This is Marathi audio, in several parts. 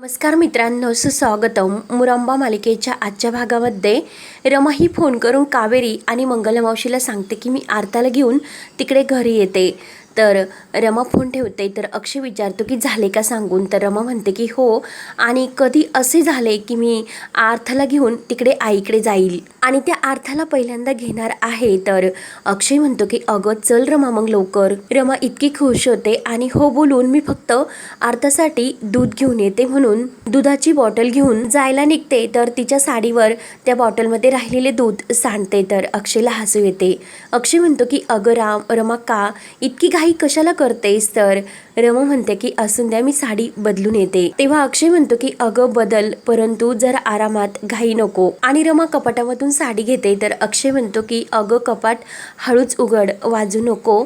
नमस्कार मित्रांनो सुस्वागतम. मुरंबा मालिकेच्या आजच्या भागामध्ये रमा ही फोन करून कावेरी आणि मंगलमावशीला सांगते की मी आरताला घेऊन तिकडे घरी येते. तर रमा फोन ठेवते तर अक्षय विचारतो की झाले का सांगून? तर रमा म्हणते की हो. आणि कधी असे झाले की मी आर्थाला घेऊन तिकडे आईकडे जाईल. आणि त्या आर्थाला पहिल्यांदा घेणार आहे. तर अक्षय म्हणतो की अगं चल रमा मग लवकर. रमा इतकी खुश होते आणि हो बोलून मी फक्त आर्थासाठी दूध घेऊन येते म्हणून. दुधाची बॉटल घेऊन जायला निघते. तर तिच्या साडीवर त्या बॉटलमध्ये राहिलेले दूध सांडते. तर अक्षयला हसू येते. अक्षय म्हणतो की अगं राम रमा का इतकी घाई कशाला करतेस तर? रमा म्हणते की असून द्या मी साडी बदलून येते. तेव्हा अक्षय म्हणतो की अगं बदल परंतु जर आरामात घाई नको. आणि रमा कपाटामधून साडी घेते तर अक्षय म्हणतो की अगं कपाट हळूच उघड वाजू नको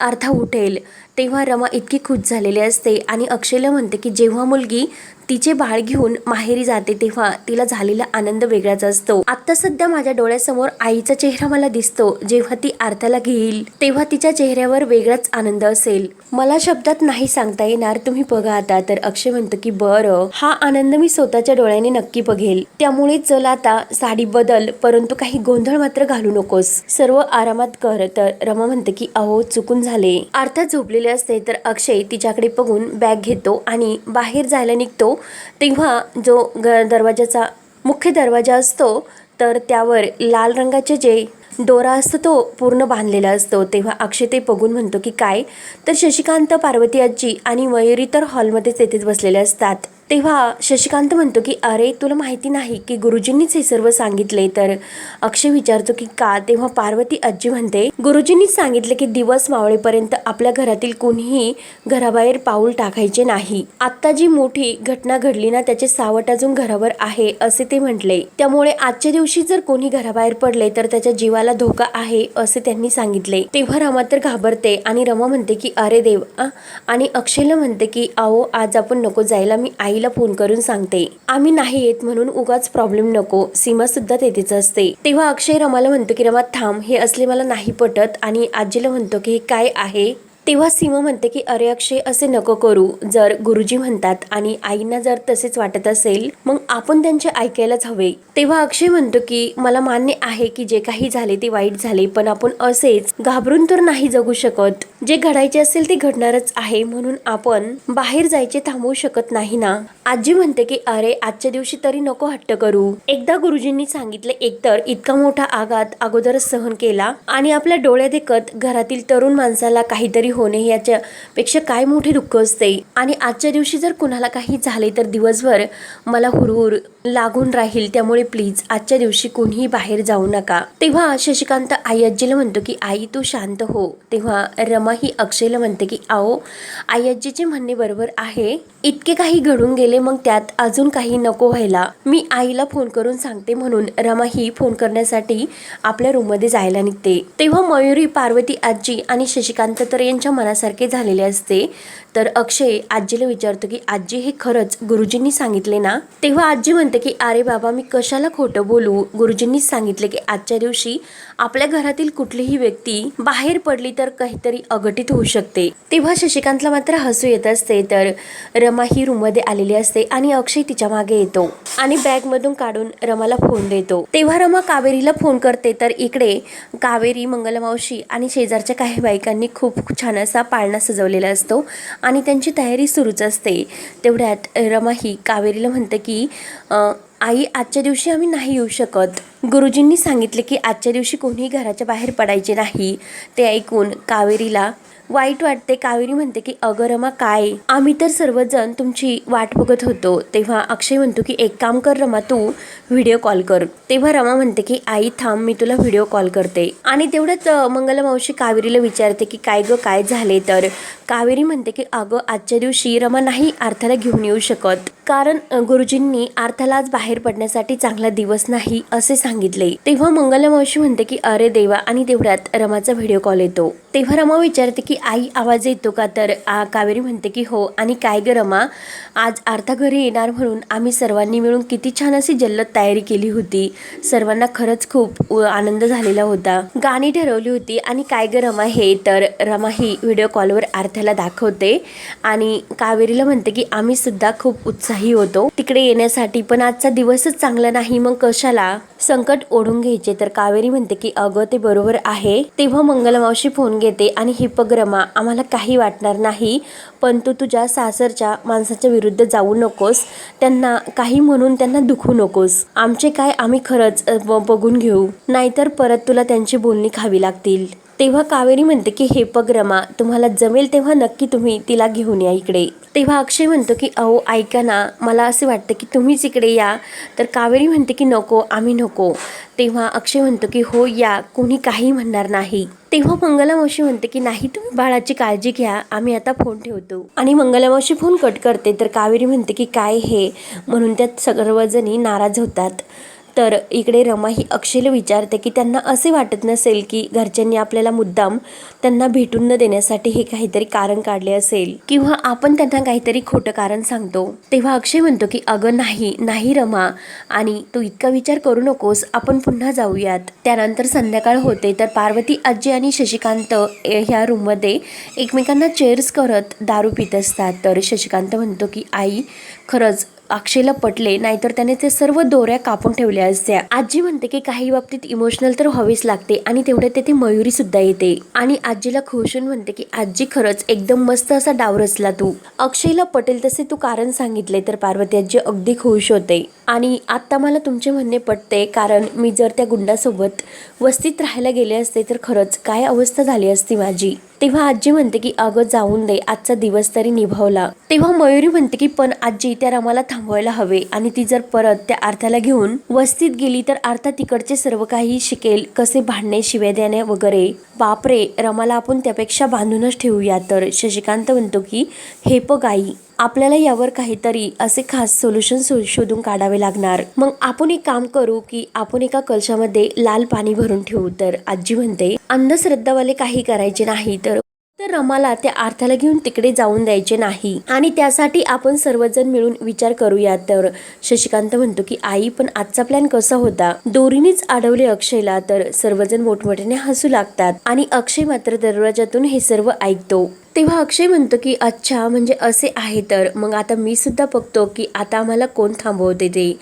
अर्था उठेल. तेव्हा रमा इतकी खुश झालेली असते आणि अक्षयला म्हणते की जेव्हा मुलगी तिचे बाळ घेऊन माहेरी जाते तेव्हा तिला झालेला आनंद वेगळाच असतो. आता सध्या माझ्या डोळ्यासमोर आईचा चेहरा मला दिसतो. जेव्हा ती आरत्याला घेईल तेव्हा तिच्या चेहऱ्यावर वेगळाच आनंद असेल. मला शब्दात नाही सांगता येणार तुम्ही बघा आता. तर अक्षय म्हणतो की बरं हा आनंद मी स्वतःच्या डोळ्याने नक्की बघेल. त्यामुळे चल आता साडी बदल परंतु काही गोंधळ मात्र घालू नकोस. सर्व आरामात कर. तर रमा म्हणते की अहो चुकून झाले. अर्थात झोपलेले असते तर अक्षय तिच्याकडे बघून बॅग घेतो आणि बाहेर जायला निघतो. तेव्हा जो ग दरवाजाचा मुख्य दरवाजा असतो तर त्यावर लाल रंगाचे जे दोरा असतो तो पूर्ण बांधलेला असतो. तेव्हा अक्षय ते बघून म्हणतो की काय? तर शशिकांत पार्वती आजी आणि मयुरी तर हॉलमध्येच येथेच बसलेले असतात. तेव्हा शशिकांत म्हणतो की अरे तुला माहिती नाही की गुरुजींनीच हे सर्व सांगितले? तर अक्षय विचारतो की का? तेव्हा पार्वती आजी म्हणते गुरुजींनीच सांगितले की दिवस मावळेपर्यंत आपल्या घरातील कोणीही घराबाहेर पाऊल टाकायचे नाही. आत्ता जी मोठी घटना घडली ना त्याचे सावट अजून घरावर आहे असे ते म्हटले. त्यामुळे आजच्या दिवशी जर कोणी घराबाहेर पडले तर त्याच्या जीवाला धोका आहे असे त्यांनी सांगितले. तेव्हा रमा तर घाबरते आणि रमा म्हणते की अरे देव आणि अक्षयला म्हणते की आओ आज आपण नको जायला मी आई आईला फोन करून सांगते आम्ही नाही येत म्हणून उगाच प्रॉब्लेम नको. सीमा सुद्धा तेथेच असते. तेव्हा अक्षय रमाला म्हणतो की रमा थांब हे असले मला नाही पटत आणि आजीला म्हणतो की हे काय आहे? तेव्हा सीमा म्हणते की अरे अक्षय असे नको करू. जर गुरुजी म्हणतात आणि आईंना जर तसेच वाटत असेल मग आपण त्यांचे ऐकायलाच हवे. तेव्हा अक्षय म्हणतो की मला मान्य आहे की जे काही झाले ते वाईट झाले पण आपण असेच घाबरून तर नाही जगू शकत. जे घडायचे असेल ते घडणारच आहे म्हणून आपण बाहेर जायचे थांबवू शकत नाही ना? आजी म्हणते की अरे आजच्या दिवशी तरी नको हट्ट करू. एकदा गुरुजींनी सांगितले एकतर इतका मोठा आघात अगोदरच सहन केला आणि आपल्या डोळ्या देखत घरातील तरुण माणसाला काहीतरी होणे याच्या पेक्षा काय मोठे दुःख असते. आणि आजच्या दिवशी जर कुणाला काही झाले तर दिवसभर मला हुरहुर लागून राहील. त्यामुळे प्लीज आजच्या दिवशी कोणीही बाहेर जाऊ नका. तेव्हा शशिकांत आई आजीला म्हणतो की आई तू शांत हो. तेव्हा रमा ही अक्षयला म्हणते की आओ आई आजीचे म्हणणे बरोबर आहे. इतके काही घडून गेले मग त्यात अजून काही नको व्हायला. मी आईला फोन करून सांगते म्हणून रमा ही फोन करण्यासाठी आपल्या रूममध्ये जायला निघते. तेव्हा मयुरी पार्वती आजी आणि शशिकांत तर यांची यांच्या मनासारखे झालेले असते. तर अक्षय आजीला विचारतो की आजी हे खरंच गुरुजींनी सांगितले ना? तेव्हा आजी म्हणते की अरे बाबा मी कशाला खोटं बोलू? गुरुजींनीच सांगितले की आजच्या दिवशी आपल्या घरातील कुठलीही व्यक्ती बाहेर पडली तर काहीतरी अघटित होऊ शकते. तेव्हा शशिकांतला मात्र हसू येत असते तर रमा ही रूममध्ये आलेली असते आणि अक्षय तिच्यामागे येतो आणि बॅगमधून काढून रमाला फोन देतो. तेव्हा रमा कावेरीला फोन करते तर इकडे कावेरी मंगलमावशी आणि शेजारच्या काही बायकांनी खूप छान असा पाळणा सजवलेला असतो. आणि त्यांची तयारी सुरूच असते. तेवढ्यात रमा ही कावेरीला म्हणते की आई आजच्या दिवशी आम्ही नाही येऊ शकत. गुरुजींनी सांगितले की आजच्या दिवशी कोणीही घराच्या बाहेर पडायचे नाही. ते ऐकून कावेरीला वाईट वाटते. कावेरी म्हणते की अगं रमा काय? आम्ही तर सर्वजण तुमची वाट बघत होतो. तेव्हा अक्षय म्हणतो की एक काम कर रमा तू व्हिडिओ कॉल कर. तेव्हा रमा म्हणते की आई थांब मी तुला व्हिडिओ कॉल करते. आणि तेवढंच मंगला मंगलमावशी कावेरीला विचारते की काय गं काय झाले? तर कावेरी म्हणते की अगं आजच्या दिवशी रमा नाही अर्थाला घेऊन येऊ शकत. कारण गुरुजींनी अर्थाला आज बाहेर पडण्यासाठी चांगला दिवस नाही असे सांगितले. तेव्हा मंगलमावशी म्हणते की अरे देवा आणि तेवढ्यात रमाचा व्हिडिओ कॉल येतो. तेव्हा रमा विचारते की आई आवाज येतो का? तर आ, कावेरी म्हणते की हो. आणि काय गं रमा? आज आर्था घरी येणार म्हणून आम्ही सर्वांनी मिळून किती छान अशी जल्लद तयारी केली होती. सर्वांना खरंच खूप आनंद झालेला होता. गाणी ठरवली होती आणि काय गं रमा हे? तर रमा ही व्हिडिओ कॉलवर अर्थाला दाखवते आणि कावेरीला म्हणते की आम्ही सुद्धा खूप उत्साही होतो. तिकडे येण्यासाठी पण आजचा दिवसच चांगला नाही मग कशाला? संकट ओढून घ्यायचे. तर कावेरी म्हणते की अगं ते बरोबर आहे. तेव्हा मंगलमावशी फोन घेते आणि हिपग्रमा आम्हाला काही वाटणार नाही पण तू तुझ्या सासरच्या माणसाच्या विरुद्ध जाऊ नकोस. त्यांना काही म्हणून त्यांना दुखू नकोस. आमचे काय आम्ही खरंच बघून घेऊ. नाहीतर परत तुला त्यांची बोलणी खावी लागतील. तेव्हा कावेरी म्हणते की हे पगरमा तुम्हाला जमेल तेव्हा नक्की तुम्ही तिला घेऊन या इकडे. तेव्हा अक्षय म्हणतो की अहो ऐका ना मला असे वाटतं की तुम्हीच इकडे या. तर कावेरी म्हणते की नको आम्ही नको. तेव्हा अक्षय म्हणतो की हो या कोणी काही म्हणणार नाही. तेव्हा मंगलामावशी म्हणते की नाही तुम्ही बाळाची काळजी घ्या आम्ही आता फोन ठेवतो. आणि मंगलामावशी फोन कट करते तर कावेरी म्हणते की काय हे? म्हणून त्यात सर्वजणी नाराज होतात. तर इकडे रमा ही अक्षयला विचारते की त्यांना असे वाटत नसेल की घरच्यांनी आपल्याला मुद्दाम त्यांना भेटून न देण्यासाठी हे काहीतरी कारण काढले असेल. किंवा आपण त्यांना काहीतरी खोटं कारण सांगतो. तेव्हा अक्षय म्हणतो की अगं नाही नाही रमा. आणि तू इतका विचार करू नकोस. आपण पुन्हा जाऊयात. त्यानंतर संध्याकाळ होते तर पार्वती आजी आणि शशिकांत ए- ह्या रूममध्ये एकमेकांना चेअर्स करत दारू पित असतात. तर शशिकांत म्हणतो की आई खरंच अक्षयला पटले नाहीतर त्याने ते सर्व दोऱ्या कापून ठेवल्या असत्या. आजी म्हणते की काही बाबतीत इमोशनल तर व्हावीच लागते आणि तेवढे तेथे मयुरी सुद्धा येते. आणि आजीला खुशून म्हणते की आजी खरंच एकदम मस्त असा डाव रचला तू. अक्षयला पटेल तसे तू कारण सांगितले तर पार्वती आजी अगदी खुश होते. आणि आत्ता मला तुमचे म्हणणे पटते कारण मी जर त्या गुंडासोबत वस्तीत राहायला गेले असते तर खरंच काय अवस्था झाली असती माझी? तेव्हा आजी म्हणते की अगं जाऊन दे आजचा दिवस तरी निभावला. तेव्हा मयुरी म्हणते की पण आजी त्या रमाला थांबवायला हवे आणि ती जर परत त्या अर्थाला घेऊन वस्तीत गेली तर अर्था तिकडचे सर्व काही शिकेल कसे भांडणे शिव्या देणे वगैरे. बापरे रमाला आपण त्यापेक्षा बांधूनच ठेवूया. तर शशिकांत म्हणतो की हे पग आई आपल्याला यावर काहीतरी असे खास सोल्युशन शोधून काढावे लागणार. मग आपण एक काम करू की आपण एका कलशामध्ये लाल पाणी भरून ठेवू. तर आजी म्हणते अंधश्रद्धावाले काही करायचे नाही तर तर रमाला त्या अर्थाला घेऊन तिकडे जाऊन द्यायचे नाही. आणि त्यासाठी आपण सर्वजण मिळून विचार करूया. तर शशिकांत म्हणतो की आई पण आजचा प्लॅन कसा होता? दोरीनेच अडवले अक्षयला तर सर्वजण मोठमोठ्याने हसू लागतात. आणि अक्षय मात्र दरवाजातून हे सर्व ऐकतो. तेव्हा अक्षय म्हणतो की अच्छा म्हणजे असे आहे तर. मग आता मी सुद्धा बघतो की आता आम्हाला कोण थांबवते ते?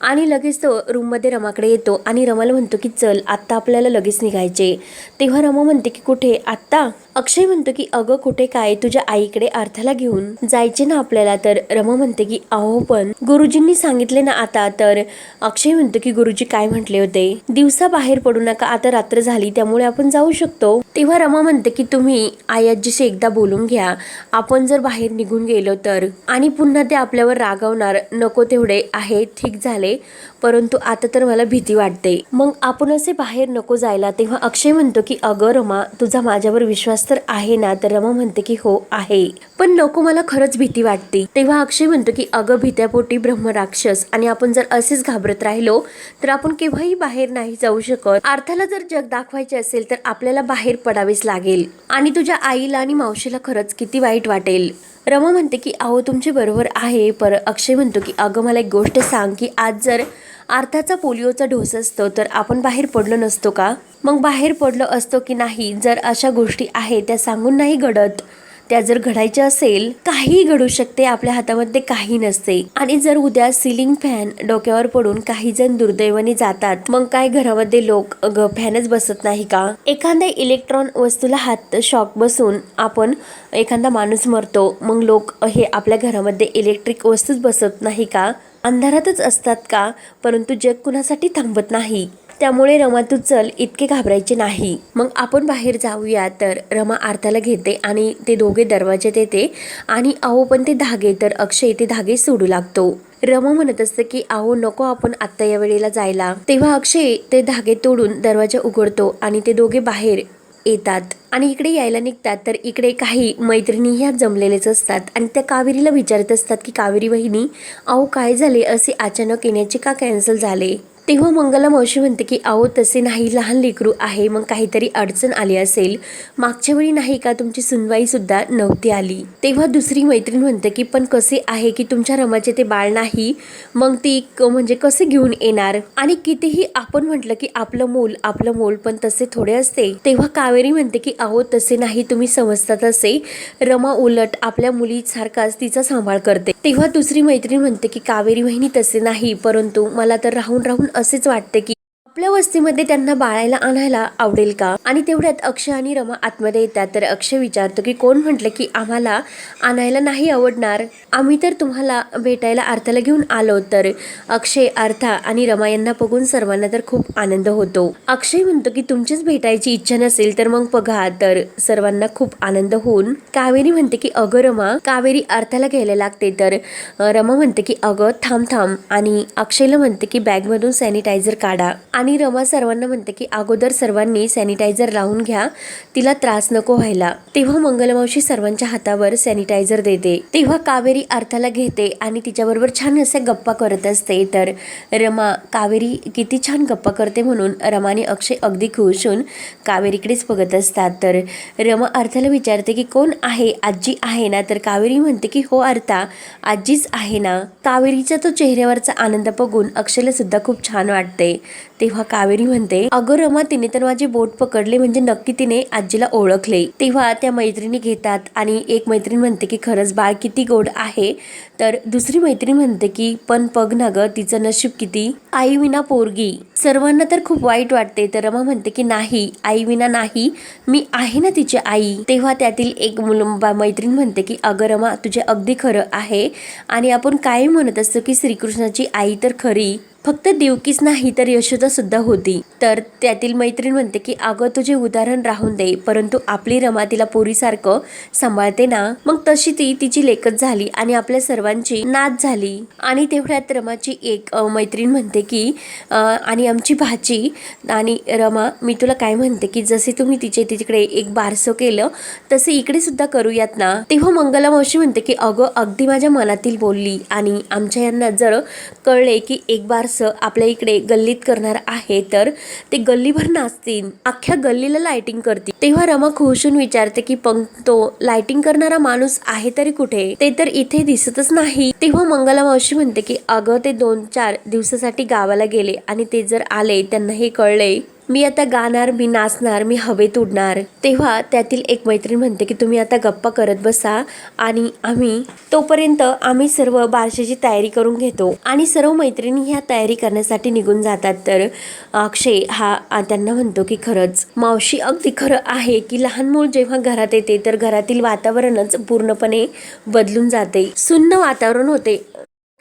आणि लगेच तो रूममध्ये रमाकडे येतो आणि रमाला म्हणतो की चल आत्ता आपल्याला लगेच निघायचे. तेव्हा रमा म्हणते की कुठे? आत्ता? अक्षय म्हणतो की अगं कुठे काय? तुझ्या आईकडे अर्थाला घेऊन जायचे ना आपल्याला. तर रमा म्हणते की अहो पण गुरुजींनी सांगितले ना आता. तर अक्षय म्हणतो की गुरुजी काय म्हटले होते? दिवसा बाहेर पडू नका आता रात्र झाली त्यामुळे आपण जाऊ शकतो. तेव्हा रमा म्हणते की तुम्ही आयाजीशी एकदा बोलून घ्या. आपण जर बाहेर निघून गेलो तर. आणि पुन्हा ते आपल्यावर रागवणार नको तेवढे आहे ठीक झाले परंतु आता तर मला भीती वाटते. मग आपण असे बाहेर नको जायला तेव्हा अक्षय म्हणतो की अगं रमा तुझा माझ्यावर विश्वास तर आहे ना? तर रमा म्हणते की हो आहे. पण नको मला खरंच भीती वाटते. तेव्हा अक्षय म्हणतो की अगं भीत्यापोटी ब्रह्मराक्षस आणि आपण जर असेच घाबरत राहिलो तर आपण केव्हाही बाहेर नाही जाऊ शकत. अर्थाला जर जग दाखवायचे असेल तर आपल्याला बाहेर पडावेच लागेल. आणि तुझ्या आईला आणि मावशीला खरंच किती वाईट वाटेल. रमा म्हणते की अहो तुमचे बरोबर आहे. पर अक्षय म्हणतो की अगं मला एक गोष्ट सांग की आज जर अर्थाचा पोलिओचा डोस असतो तर आपण बाहेर पडलो नसतो का? मग बाहेर पडलो असतो की नाही जर अशा गोष्टी आहेत त्या सांगून नाही घडत. त्या जर घडायच्या असेल काही घडू शकते आपल्या हातामध्ये काही नसते. आणि जर उद्या सिलिंग फॅन डोक्यावर पडून काही जण दुर्दैवाने जातात मग काय घरामध्ये लोक फॅनच बसत नाही का? एखाद्या इलेक्ट्रॉन वस्तूला हात शॉक बसून आपण एखादा माणूस मरतो मग लोक हे आपल्या घरामध्ये इलेक्ट्रिक वस्तूच बसत नाही का? अंधारातच असतात का? परंतु जग कुणासाठी थांबत नाही. त्यामुळे रमा तू चल इतके घाबरायचे नाही. मग आपण बाहेर जाऊया तर रमा आरताला घेते आणि ते दोघे दरवाज्यात येते आणि अहो पण ते धागे तर अक्षय ते धागे सोडू लागतो. रमा म्हणत असते की अहो नको आपण आत्ता या वेळेला जायला. तेव्हा अक्षय ते धागे तोडून दरवाजा उघडतो आणि ते दोघे बाहेर येतात आणि इकडे यायला निघतात. तर इकडे काही मैत्रिणी ह्या जमलेलेच असतात आणि त्या कावेरीला विचारत असतात की कावेरी वहिनी अहो काय झाले? असे अचानक येण्याचे का कॅन्सल झाले? तेव्हा मंगला मावशी म्हणते की अहो तसे नाही. लहान लेकरू आहे. मग काहीतरी अडचण आली असेल. मागच्या वेळी नाही का तुमची सुनवाई सुद्धा नव्हती आली? तेव्हा दुसरी मैत्रीण म्हणते की पण कसे आहे की तुमच्या रमाचे ते बाळ नाही? मग ती म्हणजे कसे घेऊन येणार? आणि कितीही आपण म्हटलं की आपलं मूल आपलं मोल पण तसे थोडे असते. तेव्हा कावेरी म्हणते की अहो तसे नाही. तुम्ही समजता तसे. रमा उलट आपल्या मुलीसारखाच तिचा सांभाळ करते. तेव्हा दुसरी मैत्रीण म्हणते की कावेरी वहिनी तसे नाही. परंतु मला तर राहून राहून असेच वाटते की आपल्या वस्तीमध्ये त्यांना बाळायला आणायला आवडेल का? आणि तेवढ्यात अक्षय आणि रमा आतमध्ये येतात. तर अक्षय विचारतो की कोण म्हटलं की आम्हाला आणायला नाही आवडणार? आम्ही तर तुम्हाला भेटायला अर्थाला घेऊन आलो. तर अक्षय अर्था आणि रमा यांना बघून सर्वांना तर खूप आनंद होतो. अक्षय म्हणतो की तुमचीच भेटायची इच्छा नसेल तर मग बघा. तर सर्वांना खूप आनंद होऊन कावेरी म्हणते की अगं रमा कावेरी अर्थाला घ्यायला लागते. तर रमा म्हणते की अगं थांब थांब. आणि अक्षयला म्हणते की बॅगमधून सॅनिटायझर काढा. आणि रमा सर्वांना म्हणते की अगोदर सर्वांनी सॅनिटायझर लावून घ्या. तिला त्रास नको व्हायला. तेव्हा मंगलमावशी सर्वांच्या हातावर सॅनिटायझर देते. तेव्हा कावेरी अर्थाला घेते आणि तिच्याबरोबर छान असे गप्पा करत असते. तर रमा कावेरी किती छान गप्पा करते म्हणून रमाने अक्षय अगदी खुश होऊन कावेरीकडेच बघत असतात. तर रमा अर्थाला विचारते की कोण आहे? आजी आहे ना? तर कावेरी म्हणते की हो अर्था आजीच आहे ना. कावेरीचा तो चेहऱ्यावरचा आनंद बघून अक्षयला सुद्धा खूप छान वाटते. तेव्हा कावेरी म्हणते अगं रमा तिने तर माझे बोट पकडले म्हणजे नक्की तिने आजीला ओळखले. तेव्हा त्या मैत्रिणी घेतात आणि एक मैत्रीण म्हणते की खरंच बाळ किती गोड आहे. तर दुसरी मैत्रीण म्हणते की पण पग ना ग तिचं नशीब किती? आई विना पोरगी. सर्वांना तर खूप वाईट वाटते तर रमा म्हणते की नाही आई विना नाही. मी आहे ना तिची आई. तेव्हा त्यातील एक मुल बा- मैत्रीण म्हणते की अगं रमा तुझे अगदी खरं आहे आणि आपण काय म्हणत असतो की श्रीकृष्णाची आई तर खरी फक्त देवकीच नाही तर यशोदा सुद्धा होती. तर त्यातील मैत्रीण म्हणते की अगं तुझे उदाहरण राहून दे परंतु आपली रमा तिला पोरीसारखं सांभाळते ना. मग तशी ती तिची लेखत झाली आणि आपल्या सर्वांची नाच झाली. आणि तेवढ्यात रमाची एक मैत्रीण म्हणते की आणि आमची भाची आणि रमा मी तुला काय म्हणते की जसे तुम्ही तिचे तिकडे एक बारसं केलं तसे इकडे सुद्धा करूयात ना. तेव्हा मंगला मावशी म्हणते की अगं अगदी माझ्या मनातील बोलली आणि आमच्या यांना जर कळले की एक बारसं आपल्या इकडे गल्लीत करणार आहे तर ते गल्लीभर नाचतील. अख्ख्या गल्लीला लाइटिंग करतील. तेव्हा रमा खुशून विचारते की पण तो लाइटिंग करणारा माणूस आहे तरी कुठे? ते तर इथे दिसतच नाही नाही. तेव्हा मंगला मावशी म्हणते की अगं ते दोन चार दिवसासाठी गावाला गेले आणि ते जर आले त्यांना हे कळले मी आता गाणार मी नाचणार मी हवेत उडणार तेव्हा त्यातील एक मैत्रीण म्हणते की तुम्ही आता गप्पा करत बसा आणि आम्ही तोपर्यंत आम्ही सर्व बारशाची तयारी करून घेतो. आणि सर्व मैत्रिणी ह्या तयारी करण्यासाठी निघून जातात. तर अक्षय हा त्यांना म्हणतो की खरंच मावशी अगदी खरं आहे की लहान मूल जेव्हा घरात येते तर घरातील वातावरणच पूर्णपणे बदलून जाते. सुन्न वातावरण होते.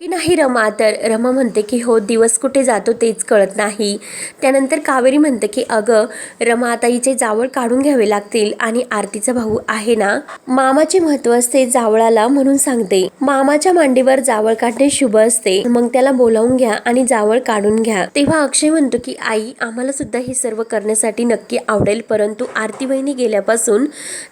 की नाही रमा? तर रमा म्हणते की हो दिवस कुठे जातो तेच कळत नाही. त्यानंतर कावेरी म्हणते की अगं रमा आता हिचे जावळ काढून घ्यावे लागतील आणि आरतीचा भाऊ आहे ना? मामाचे महत्त्व असते जावळाला म्हणून सांगते. मामाच्या मांडीवर जावळ काढणे शुभ असते. मग त्याला बोलावून घ्या आणि जावळ काढून घ्या. तेव्हा अक्षय म्हणतो की आई आम्हाला सुद्धा हे सर्व करण्यासाठी नक्की आवडेल परंतु आरती बहिणी गेल्यापासून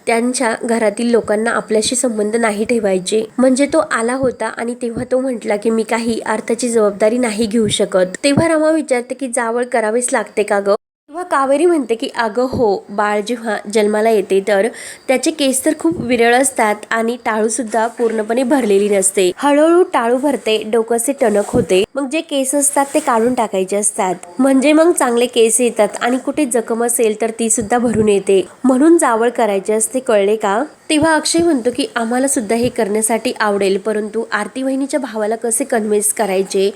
त्यांच्या घरातील लोकांना आपल्याशी संबंध नाही ठेवायचे. म्हणजे तो आला होता आणि तेव्हा तो म्हटला की मी काही अर्थाची जबाबदारी नाही घेऊ शकत. तेव्हा रमा विचारते की जावळ करावीच लागते का ग? तेव्हा कावेरी म्हणते की अगं हो बाळ जेव्हा जन्माला येते तर त्याचे केस तर खूप विरळ असतात आणि टाळू सुद्धा पूर्णपणे भरलेली नसते. हळूहळू टाळू भरते डोकंचे टणक होते. मग जे केस असतात ते काढून टाकायचे असतात. म्हणजे मग चांगले केस येतात आणि कुठे जखम असेल तर ती सुद्धा भरून येते. म्हणून जावळ करायची असते कळले का? तेव्हा अक्षय म्हणतो की आम्हाला सुद्धा हे करण्यासाठी आवडेल परंतु आरती वहिनीच्या भावाला कसे कन्व्हिन्स करायचे?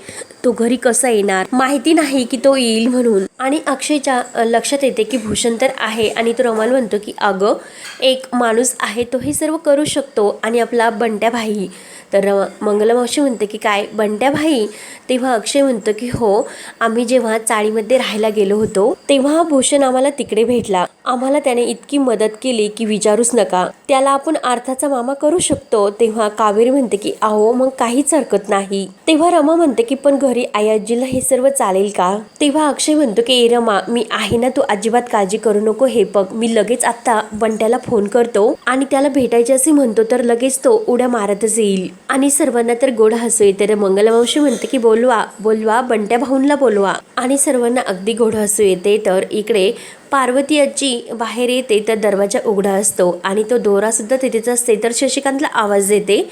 तो घरी कसा येणार? माहिती नाही की तो येईल म्हणून. आणि अक्षयच्या लक्षात येते की भूषण तर आहे आणि तो रमाल म्हणतो की अगं एक माणूस आहे तो हे सर्व करू शकतो आणि आपला बंट्या भाई तर मंगलमावशी म्हणते की काय बंट्या भाई? तेव्हा अक्षय म्हणतो की हो आम्ही जेव्हा चाळीमध्ये राहायला गेलो होतो तेव्हा भूषण आम्हाला तिकडे भेटला. आम्हाला त्याने इतकी मदत केली की विचारूच नका. त्याला आपण अर्थाचा मामा करू शकतो. तेव्हा कावेरी म्हणते की अहो मग काहीच हरकत नाही. तेव्हा रमा म्हणते की पण घरी आई आजीला हे सर्व चालेल का? तेव्हा अक्षय म्हणतो की ए रमा मी आहे ना तू अजिबात काळजी करू नको. हे बघ मी लगेच आता बंट्याला फोन करतो आणि त्याला भेटायचे असे म्हणतो तर लगेच तो उड्या मारतच येईल. आणि सर्वांना तर गोड हसू येते तर मंगलवंशी म्हणते की बोलवा बोलवा बंट्या भाऊंला बोलवा. आणि सर्वांना अगदी गोड हसू येते. तर इकडे पार्वती आजी बाहेर येते तर दरवाजा उघडा असतो आणि तो दोरासुद्धा तिथेच असते. तर शशिकांतला आवाज येते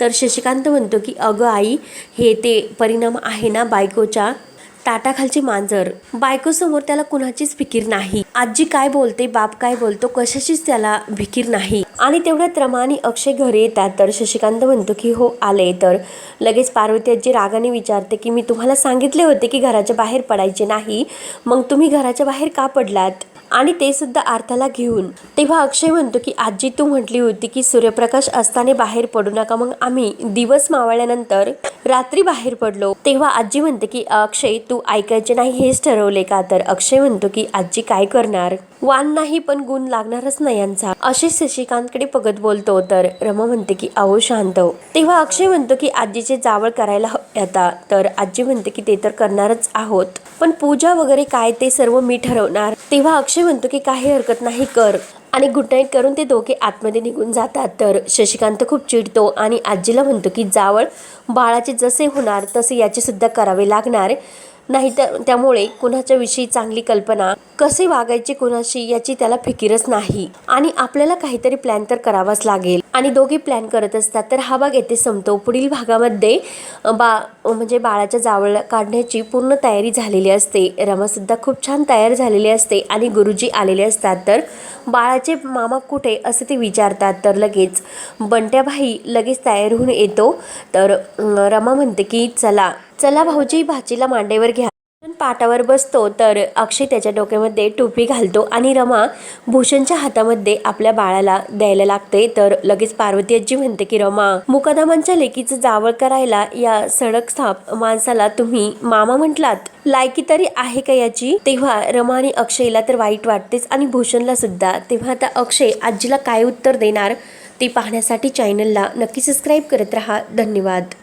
तर शशिकांत म्हणतो की अगं आई हे ते परिणाम आहे ना बायकोच्या ताटाखालची मांजर. बायकोसमोर त्याला कुणाचीच फिकीर नाही. आजी काय बोलते बाप काय बोलतो कशाचीच त्याला फिकीर नाही. आणि तेवढ्यात रमा आणि अक्षय घरी येतात तर शशिकांत म्हणतो की हो आले. तर लगेच पार्वती आजी रागाने विचारते की मी तुम्हाला सांगितले होते की घराच्या बाहेर पडायचे नाही. मग तुम्ही घराच्या बाहेर का पडलात? आणि ते सुद्धा अर्थाला घेऊन. तेव्हा अक्षय म्हणतो की आजी तू म्हटली होती की सूर्यप्रकाश असताना बाहेर पडू नका. मग आम्ही दिवस मावळल्यानंतर रात्री बाहेर पडलो. तेव्हा आजी म्हणते की अक्षय तू ऐकायचे नाही हेच ठरवले का? तर अक्षय म्हणतो की आजी काय करणार? वान नाही पण गुण लागणारच नाही यांचा. असे शशिकांतकडे बघत बोलतो. तर रमा म्हणते की अहो शांत हो. तेव्हा अक्षय म्हणतो की आजीचे जावळ करायला हवे आता. तर आजी म्हणते की ते तर करणारच आहोत. पण पूजा वगैरे काय ते सर्व मी ठरवणार. तेव्हा अक्षय म्हणतो की काही हरकत नाही कर. आणि गुड नाईट करून ते दोघे आतमध्ये निघून जातात. तर शशिकांत खूप चिडतो आणि आजीला म्हणतो की जावळ बाळाचे जसे होणार तसे याचे सुद्धा करावे लागणार. नाहीतर त्यामुळे कुणाच्या विषयी चांगली कल्पना कसे वागायचे कुणाशी याची त्याला फिकीरच नाही. आणि आपल्याला काहीतरी प्लॅन तर करावाच लागेल. आणि दोघे प्लॅन करत असतात तर हा भाग येथे संपतो. पुढील भागामध्ये बा म्हणजे बाळाच्या जावळ काढण्याची पूर्ण तयारी झालेली असते. रमासुद्धा खूप छान तयार झालेली असते आणि गुरुजी आलेले असतात. तर बाळाचे मामा कुठे असे ते विचारतात. तर लगेच बंट्याभाई लगेच तयार होऊन येतो. तर रमा म्हणते की चला चला भाऊजी भाचीला मांडेवर घ्या. पाटावर बसतो तर अक्षय त्याच्या डोक्यामध्ये टोपी घालतो आणि रमा भूषणच्या हातामध्ये आपल्या बाळाला द्यायला लागते. तर लगेच पार्वती आजी म्हणते की रमा मुकादामांच्या लेकीचं जावळ करायला या सडक स्थाप माणसाला तुम्ही मामा म्हटलात. लायकी तरी आहे का याची? तेव्हा रमा आणि अक्षयला तर वाईट वाटतेच आणि भूषणला सुद्धा. तेव्हा आता अक्षय आजीला काय उत्तर देणार ते पाहण्यासाठी चॅनलला नक्की सबस्क्राईब करत राहा. धन्यवाद.